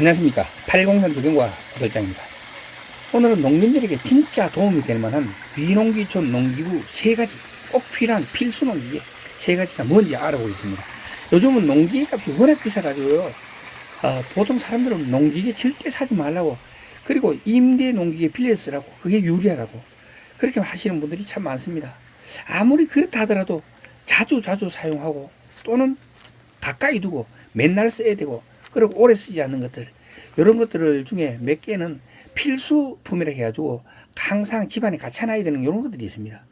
안녕하십니까. 803 조경과 구독자입니다. 오늘은 농민들에게 진짜 도움이 될 만한 비농기촌 농기구 세 가지 꼭 필요한 필수 농기계 세 가지가 뭔지 알아보겠습니다. 요즘은 농기계 값이 워낙 비싸가지고요. 어, 보통 사람들은 농기계 절대 사지 말라고 그리고 임대 농기계 빌려 쓰라고 그게 유리하다고 그렇게 하시는 분들이 참 많습니다. 아무리 그렇다 하더라도 자주 자주 사용하고 또는 가까이 두고 맨날 써야 되고 그리고 오래 쓰지 않는 것들 이런 것들을 중에 몇 개는 필수품이라 해가지고 항상 집안에 같이 놔야 되는 이런 것들이 있습니다.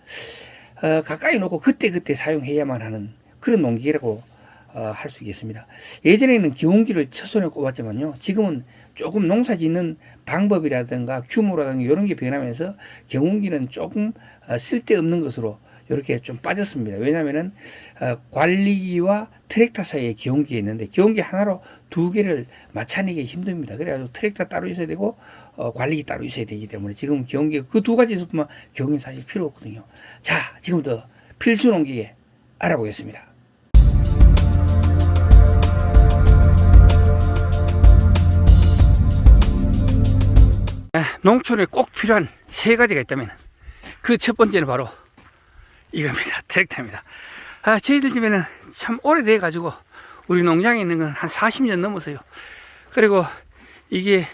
어, 가까이 놓고 그때그때 사용해야만 하는 그런 농기계라고 어, 할 수 있겠습니다. 예전에는 기온기를 첫손에 꼽았지만요. 지금은 조금 농사 짓는 방법이라든가 규모라든가 이런 게 변하면서 경운기는 조금 어, 쓸데없는 것으로 이렇게 좀 빠졌습니다. 왜냐하면은 어, 관리기와 트랙터 사이에 기온기가 있는데 기온기 하나로 두 개를 맞춰내기 힘듭니다. 그래가지고 트랙터 따로 있어야 되고 어, 관리기 따로 있어야 되기 때문에 지금 기온기 그 두 가지 있으면 기온기는 사실 필요 없거든요. 자, 지금부터 필수 농기계 알아보겠습니다. 아, 농촌에 꼭 필요한 세 가지가 있다면 그 첫 번째는 바로 이겁니다. 트랙터입니다. 아, 저희들 집에는 참 오래돼 가지고 우리 농장에 있는 건 한 40년 넘었어요. 그리고 이게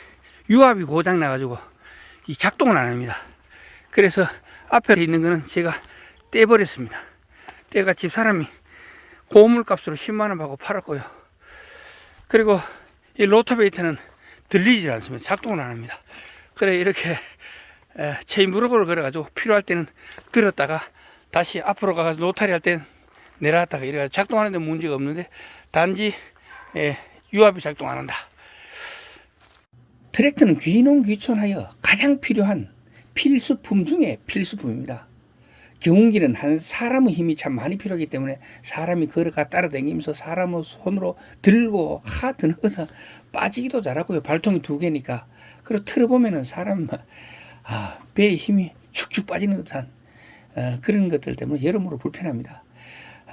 유압이 고장 나가지고 이 작동을 안 합니다. 그래서 앞에 있는 거는 제가 떼버렸습니다. 떼가 집 사람이 고물값으로 10만원 받고 팔았고요. 그리고 이 로터베이터는 들리질 않습니다. 작동을 안 합니다. 그래 이렇게 에, 체인 무릎을 걸어가지고 필요할 때는 들었다가 다시 앞으로 가서 로타리 할 땐 내려갔다가 이래가지고 작동하는데 문제가 없는데 단지 에, 유압이 작동 안 한다. 트랙터는 귀농 귀촌하여 가장 필요한 필수품 중에 필수품입니다. 경운기는 한 사람의 힘이 참 많이 필요하기 때문에 사람이 걸어가 따라다니면서 사람의 손으로 들고 하 드는 것은 빠지기도 잘하고요. 발통이 두 개니까. 그리고 틀어보면은 사람 아, 배에 힘이 축축 빠지는 듯한 어, 그런 것들 때문에 여러모로 불편합니다.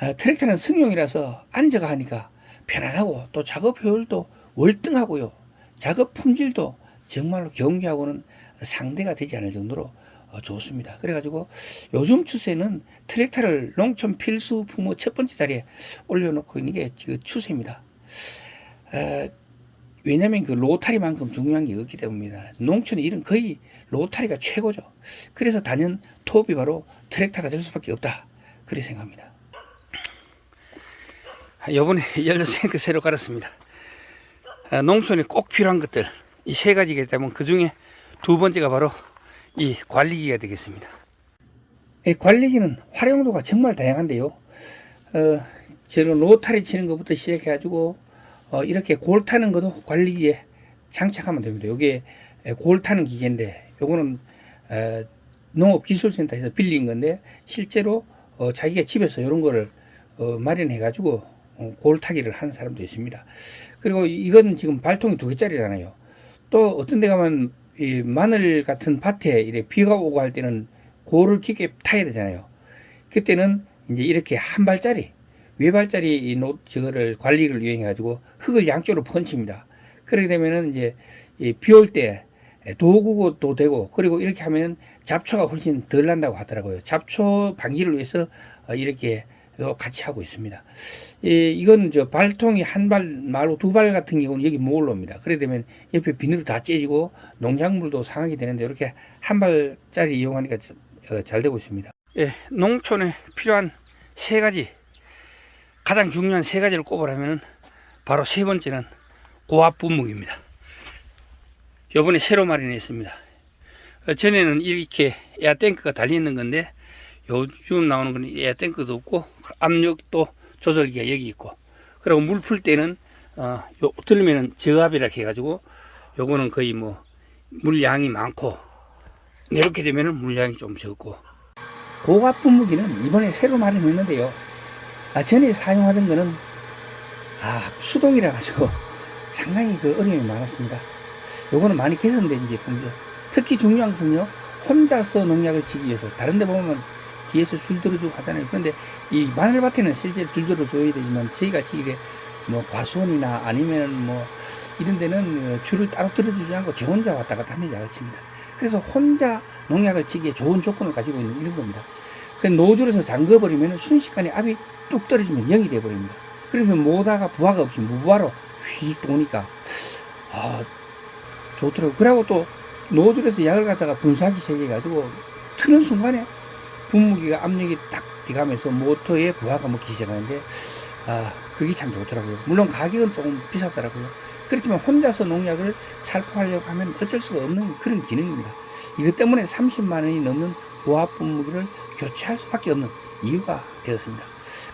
어, 트랙터는 승용이라서 앉아가 하니까 편안하고 또 작업 효율도 월등하고요. 작업 품질도 정말로 경기하고는 상대가 되지 않을 정도로 어, 좋습니다. 그래가지고 요즘 추세는 트랙터를 농촌 필수 품의 첫 번째 자리에 올려놓고 있는 게 그 추세입니다. 어, 왜냐하면 그 로타리만큼 중요한 게 없기 때문입니다. 농촌의 일은 거의 로타리가 최고죠. 그래서 단연 톱이 바로 트랙터가 될 수밖에 없다. 그렇게 생각합니다. 이번에 연료 탱크 새로 갈았습니다. 아, 농촌에 꼭 필요한 것들 이 세 가지이기 때문에 그 중에 두 번째가 바로 이 관리기가 되겠습니다. 이 관리기는 활용도가 정말 다양한데요. 어, 저런 로타리 치는 것부터 시작해가지고 어, 이렇게 골 타는 것도 관리기에 장착하면 됩니다. 이게 골 타는 기계인데 요거는 에, 농업기술센터에서 빌린 건데 실제로 어, 자기가 집에서 이런 거를 어, 마련해 가지고 어, 골 타기를 하는 사람도 있습니다. 그리고 이건 지금 발통이 두 개짜리잖아요. 또 어떤 데 가면 이 마늘 같은 밭에 이래 비가 오고 할 때는 골을 깊게 타야 되잖아요. 그때는 이제 이렇게 한 발짜리 외발짜리 이 노, 저거를 관리를 이용해 가지고 흙을 양쪽으로 펀칩니다. 그렇게 되면은 이제 비 올 때 도구도 되고 그리고 이렇게 하면 잡초가 훨씬 덜 난다고 하더라고요. 잡초 방지를 위해서 어, 이렇게 같이 하고 있습니다. 이, 이건 저 발통이 한 발 말고 두 발 같은 경우는 여기 못 올라옵니다. 그래 되면 옆에 비늘도 다 째지고 농작물도 상하게 되는데 이렇게 한 발짜리 이용하니까 어, 잘 되고 있습니다. 예, 농촌에 필요한 세 가지 가장 중요한 세 가지를 꼽으라면 바로 세 번째는 고압 분무기입니다. 요번에 새로 마련했습니다. 어, 전에는 이렇게 에어탱크가 달려있는 건데 요즘 나오는 거는 에어탱크도 없고 압력도 조절기가 여기 있고 그리고 물 풀 때는 어, 요 들면은 저압이라 해가지고 요거는 거의 뭐 물량이 많고 이렇게 되면은 물량이 좀 적고 고압 분무기는 이번에 새로 마련했는데요. 아, 전에 사용하던 거는 아, 수동이라 가지고 상당히 그 어려움이 많았습니다. 요거는 많이 개선된 제품이죠. 특히 중요한 것은요, 혼자서 농약을 치기 위해서, 다른 데 보면 뒤에서 줄 들어주고 하잖아요. 그런데 이 마늘밭에는 실제 줄 들어줘야 되지만, 저희가 치기에 뭐 과수원이나 아니면 뭐 이런 데는 어, 줄을 따로 들어주지 않고 저 혼자 왔다 갔다 하면 약을 칩니다. 그래서 혼자 농약을 치기에 좋은 조건을 가지고 있는 이런 겁니다. 그 노즐에서 잠궈버리면 순식간에 압이 뚝 떨어지면 0이 돼버립니다. 그러면 모다가 부하가 없이 무부하로 휙 도니까 아 좋더라고요. 그리고 또 노즐에서 약을 갖다가 분사기 세개가지고 트는 순간에 분무기가 압력이 딱 뒤가면서 모터에 부하가 먹기 시작하는데 아 그게 참 좋더라고요. 물론 가격은 조금 비싸더라고요. 그렇지만 혼자서 농약을 살포하려고 하면 어쩔 수가 없는 그런 기능입니다. 이것 때문에 30만 원이 넘는 부합 분무기를 교체할 수밖에 없는 이유가 되었습니다.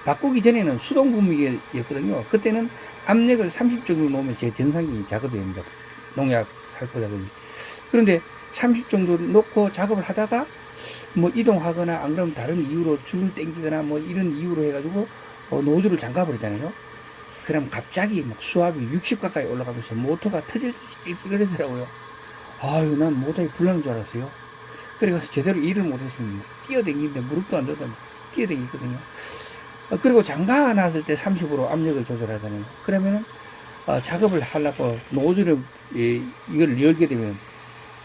바꾸기 전에는 수동 분무기였거든요. 그때는 압력을 30 정도 놓으면 제 정상적인 작업입니다. 농약 살포 작업이. 그런데 30 정도 놓고 작업을 하다가 뭐 이동하거나 안 그러면 다른 이유로 줄을 땡기거나 뭐 이런 이유로 해가지고 어, 노즐을 잠가 버리잖아요. 그럼 갑자기 막 수압이 60 가까이 올라가면서 모터가 터질 듯이 찌그러지더라고요. 아유, 난 모터에 불나는 줄 알았어요. 그래가서 제대로 일을 못했습니다. 뛰어댕기는데 무릎도 안 되다 뛰어댕기거든요. 어, 그리고 장가 놨을 때 30으로 압력을 조절하잖아요. 그러면은 어, 작업을 하려고 노즐을 예, 이걸 열게 되면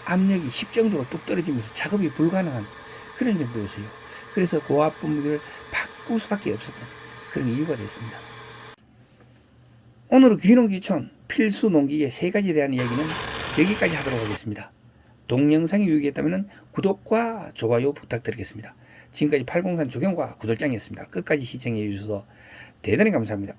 압력이 10 정도로 뚝 떨어지면서 작업이 불가능한 그런 정도였어요. 그래서 고압 분무기를 바꿀 수밖에 없었던 그런 이유가 됐습니다. 오늘은 귀농귀촌 필수 농기계 세 가지에 대한 이야기는 여기까지 하도록 하겠습니다. 동영상이 유익했다면 구독과 좋아요 부탁드리겠습니다. 지금까지 팔공산 조경과 구돌장이었습니다. 끝까지 시청해 주셔서 대단히 감사합니다.